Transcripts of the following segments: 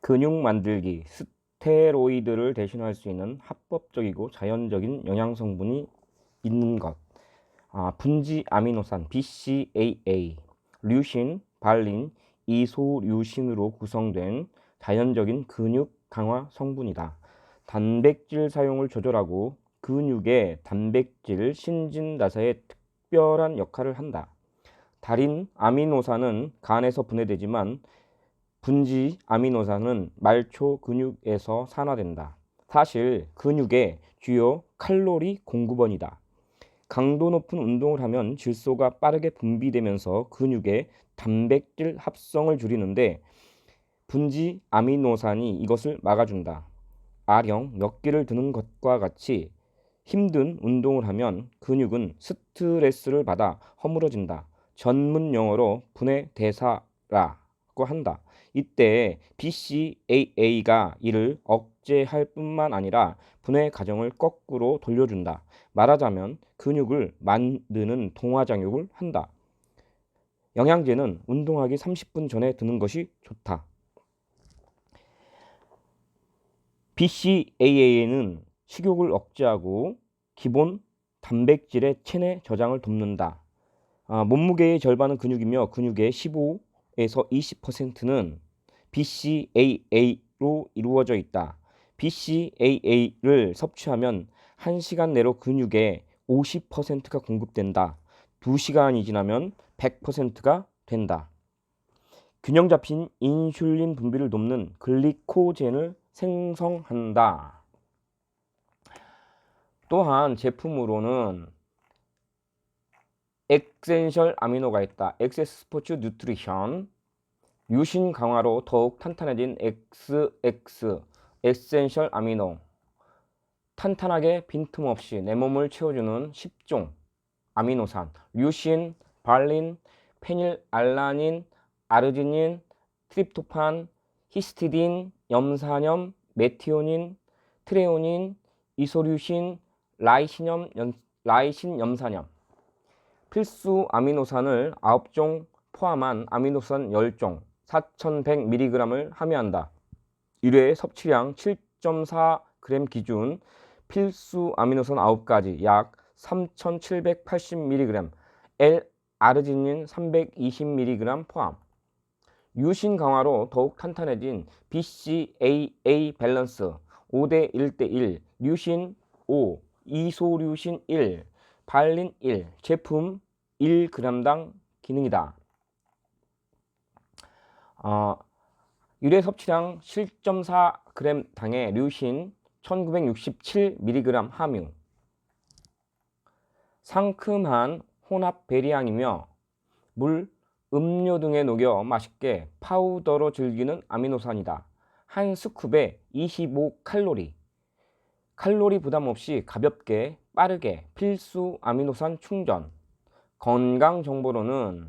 근육 만들기, 스테로이드를 대신할 수 있는 합법적이고 자연적인 영양 성분이 있는 것. 아, 분지 아미노산 BCAA, 류신, 발린, 이소류신으로 구성된 자연적인 근육 강화 성분이다. 단백질 사용을 조절하고 근육의 단백질 신진대사에 특별한 역할을 한다. 달인 아미노산은 간에서 분해되지만 분지 아미노산은 말초 근육에서 산화된다. 사실 근육의 주요 칼로리 공급원이다. 강도 높은 운동을 하면 질소가 빠르게 분비되면서 근육의 단백질 합성을 줄이는데 분지 아미노산이 이것을 막아준다. 아령 몇 개를 드는 것과 같이 힘든 운동을 하면 근육은 스트레스를 받아 허물어진다. 전문 용어로 분해 대사라 고 한다. 이때 BCAA가 이를 억제할 뿐만 아니라 분해 과정을 거꾸로 돌려준다. 말하자면 근육을 만드는 동화장육을 한다. 영양제는 운동하기 30분 전에 드는 것이 좋다. BCAA는 식욕을 억제하고 기본 단백질의 체내 저장을 돕는다. 아, 몸무게의 절반은 근육이며 근육의 15 에서 20%는 BCAA로 이루어져 있다. BCAA를 섭취하면 1시간 내로 근육의 50%가 공급된다. 2시간이 지나면 100%가 된다. 균형 잡힌 인슐린 분비를 돕는 글리코젠을 생성한다. 또한 제품으로는 엑센셜 아미노가 있다. 엑세스 스포츠 뉴트리션. 유신 강화로 더욱 탄탄해진 XX 에센셜 아미노. 탄탄하게 빈틈없이 내 몸을 채워주는 10종 아미노산. 류신, 발린, 페닐 알라닌, 아르지닌, 트립토판, 히스티딘, 염산염, 메티오닌, 트레오닌, 이소류신, 라이신염, 연, 라이신 염산염 필수 아미노산을 9종 포함한 아미노산 10종 4100mg을 함유한다. 1회 섭취량 7.4g 기준 필수 아미노산 9가지 약 3780mg L-아르지닌 320mg 포함 유신 강화로 더욱 탄탄해진 BCAA 밸런스 5대 1대 1 류신 5 이소류신 1 발린 1 제품 1g당 기능이다. 어, 유래 섭취량 7.4g 당의 류신 1967mg 함유 상큼한 혼합 베리향이며 물, 음료 등에 녹여 맛있게 파우더로 즐기는 아미노산이다. 한 스쿱에 25칼로리. 칼로리 부담 없이 가볍게 빠르게 필수 아미노산 충전. 건강 정보로는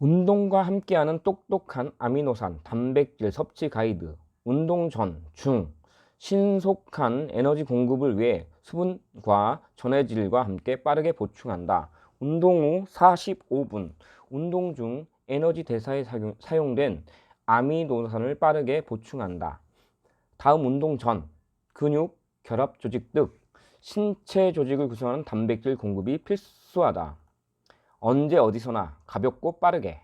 운동과 함께하는 똑똑한 아미노산 단백질 섭취 가이드. 운동 전, 중, 신속한 에너지 공급을 위해 수분과 전해질과 함께 빠르게 보충한다. 운동 후 45분, 운동 중 에너지 대사에 사용된 아미노산을 빠르게 보충한다. 다음 운동 전, 근육, 결합 조직 등 신체 조직을 구성하는 단백질 공급이 필수하다. 언제 어디서나 가볍고 빠르게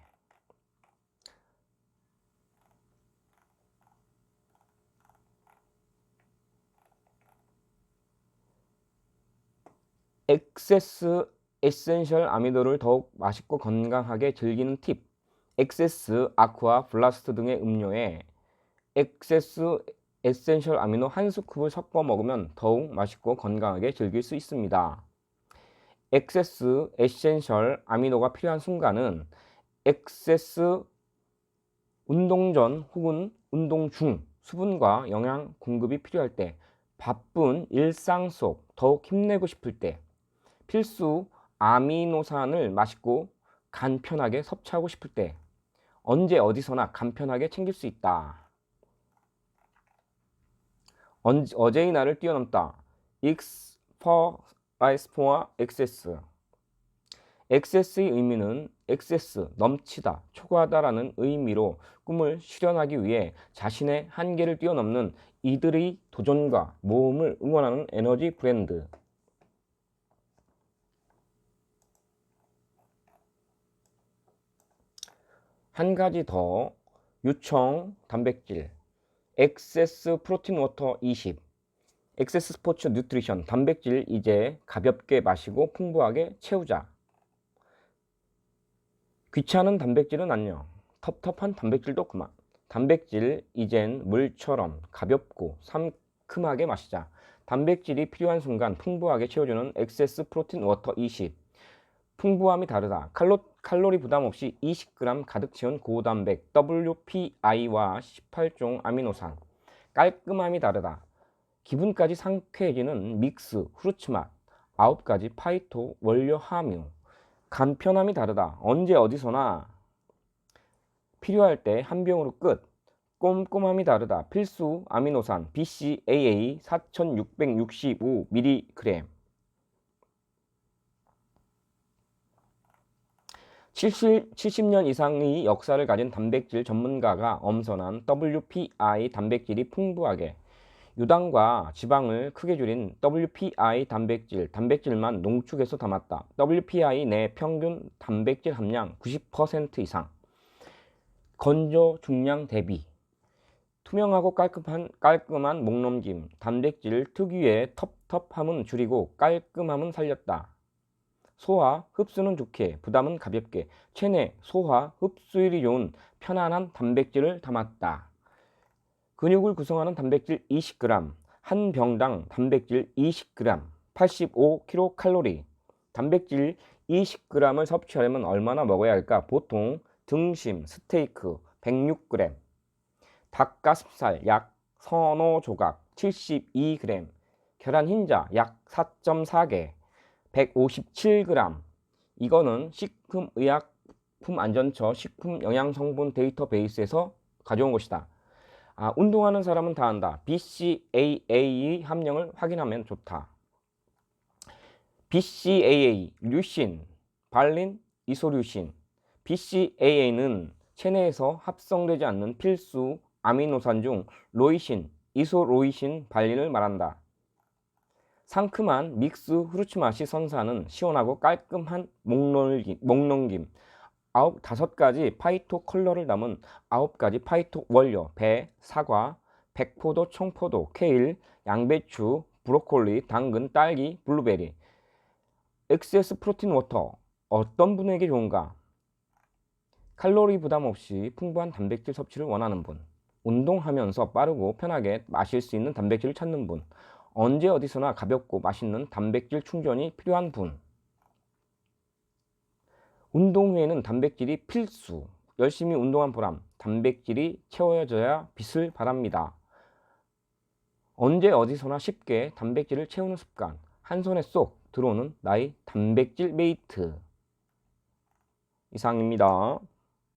엑세스 에센셜 아미노를 더욱 맛있고 건강하게 즐기는 팁. 엑세스, 아쿠아, 블라스트 등의 음료에 엑세스 에센셜 아미노 한 스쿱을 섞어 먹으면 더욱 맛있고 건강하게 즐길 수 있습니다. 엑세스 에센셜 아미노가 필요한 순간은 엑세스 운동 전 혹은 운동 중 수분과 영양 공급이 필요할 때 바쁜 일상 속 더욱 힘내고 싶을 때 필수 아미노산을 맛있고 간편하게 섭취하고 싶을 때 언제 어디서나 간편하게 챙길 수 있다. 어제의 날을 뛰어넘다. X Ice for Access. excess의 의미는 excess, 넘치다, 초과하다라는 의미로 꿈을 실현하기 위해 자신의 한계를 뛰어넘는 이들의 도전과 모험을 응원하는 에너지 브랜드. 한 가지 더 유청 단백질 엑세스 프로틴 워터 20 엑세스 스포츠 뉴트리션 단백질 이제 가볍게 마시고 풍부하게 채우자. 귀찮은 단백질은 안녕 텁텁한 단백질도 그만. 단백질 이젠 물처럼 가볍고 상큼하게 마시자. 단백질이 필요한 순간 풍부하게 채워주는 엑세스 프로틴 워터 20 풍부함이 다르다. 칼로, 칼로리 부담 없이 20g 가득 채운 고단백 WPI와 18종 아미노산. 깔끔함이 다르다. 기분까지 상쾌해지는 믹스 후르츠 맛. 9가지 파이토 원료 함유. 간편함이 다르다. 언제 어디서나 필요할 때 한 병으로 끝. 꼼꼼함이 다르다. 필수 아미노산 BCAA 4665mg. 70, 70년 이상의 역사를 가진 단백질 전문가가 엄선한 WPI 단백질이 풍부하게 유당과 지방을 크게 줄인 WPI 단백질, 단백질만 농축해서 담았다. WPI 내 평균 단백질 함량 90% 이상. 건조 중량 대비. 투명하고 깔끔한, 깔끔한 목넘김. 단백질 특유의 텁텁함은 줄이고 깔끔함은 살렸다. 소화, 흡수는 좋게, 부담은 가볍게, 체내, 소화, 흡수율이 좋은 편안한 단백질을 담았다. 근육을 구성하는 단백질 20g, 한 병당 단백질 20g, 85kcal. 단백질 20g을 섭취하려면 얼마나 먹어야 할까? 보통 등심, 스테이크 106g, 닭가슴살 약 서너 조각 72g, 계란 흰자 약 4.4개, 157g. 이거는 식품의약품안전처 식품영양성분 데이터베이스에서 가져온 것이다. 아, 운동하는 사람은 다 안다. BCAA 함량을 확인하면 좋다. BCAA, 류신, 발린, 이소류신. BCAA는 체내에서 합성되지 않는 필수 아미노산 중 로이신, 이소로이신 발린을 말한다. 상큼한 믹스 후르츠 맛이 선사하는 시원하고 깔끔한 목넘김, 목넘김. 아홉 다섯 가지 파이토 컬러를 담은 아홉 가지 파이토 원료 배, 사과, 백포도, 청포도, 케일, 양배추, 브로콜리, 당근, 딸기, 블루베리. 엑세스 프로틴 워터 어떤 분에게 좋은가? 칼로리 부담 없이 풍부한 단백질 섭취를 원하는 분. 운동하면서 빠르고 편하게 마실 수 있는 단백질을 찾는 분. 언제 어디서나 가볍고 맛있는 단백질 충전이 필요한 분. 운동 후에는 단백질이 필수. 열심히 운동한 보람. 단백질이 채워져야 빛을 바랍니다. 언제 어디서나 쉽게 단백질을 채우는 습관. 한 손에 쏙 들어오는 나의 단백질 메이트. 이상입니다.